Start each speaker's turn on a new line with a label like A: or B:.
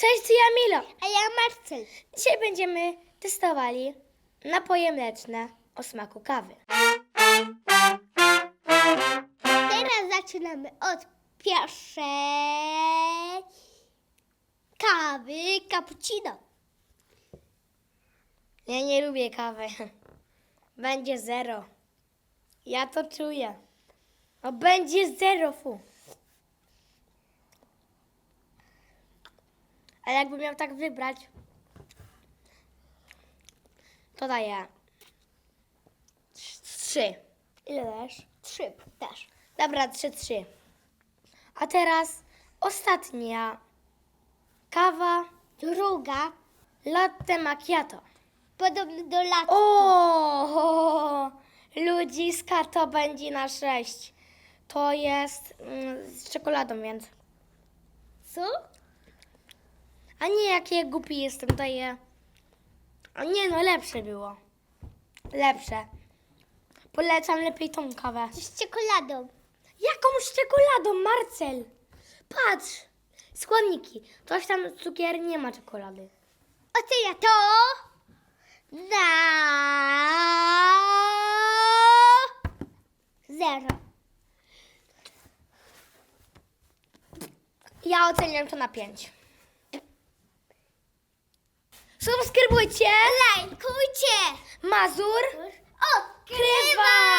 A: Cześć, ja Milo.
B: A ja Marcel.
A: Dzisiaj będziemy testowali napoje mleczne o smaku kawy.
B: Teraz zaczynamy od pierwszej kawy cappuccino.
A: Ja nie lubię kawy. Będzie zero. Ja to czuję. No będzie zero, fu. Ale jakbym miał tak wybrać, to daję trzy. Ile dajesz?
B: Trzy też.
A: Dobra, trzy, trzy. A teraz ostatnia kawa
B: Druga,
A: latte macchiato.
B: podobny do lat.
A: O, ludziska to będzie na sześć. To jest mm, z czekoladą, więc.
B: Co?
A: A nie, jakie głupi jestem, daję. A nie, no lepsze było. Lepsze. Polecam lepiej tą kawę.
B: Z czekoladą.
A: Jakąś czekoladą, Marcel? Patrz, składniki. Coś tam cukier, nie ma czekolady.
B: Ocenia to na zero.
A: Ja oceniam to na 5. Subskrybujcie.
B: Lajkujcie!
A: Mazur
B: Odkrywa!